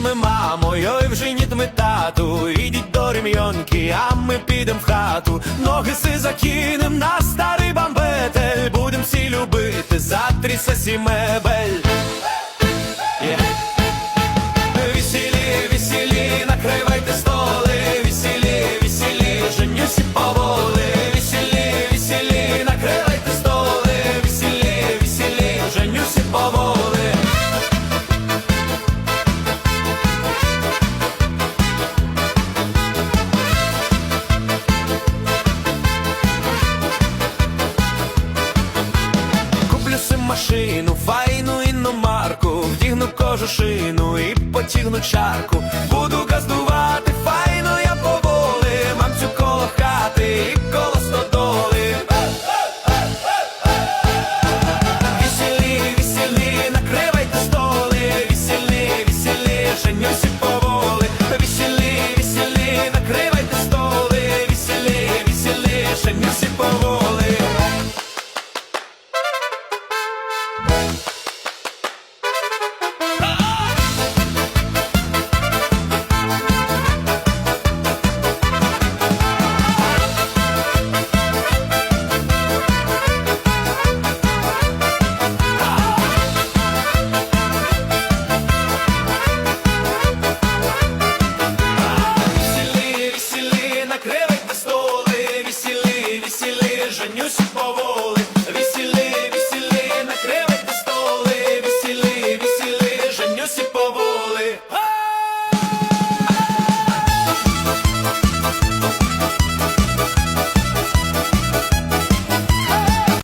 ми мамо, ой, вже ніт ми тату, ідіть до рем'йонки, а ми підем в хату, ноги си закинем на старий бамбетель, будем всі любити, затріса сімей. машину, файну іномарку, вдігну кожушину і потягну чарку. Буду газдувати, файно я поволи, мамцю коло хати і коло стодоли. Вісілі, вісілі, накривайте столи, вісілі, вісілі, женюсі поволи. Вісілі, вісілі, накривайте столи, вісілі, вісілі, женюсі поволи. Накривать на столи, весіли, весіли, женюсь по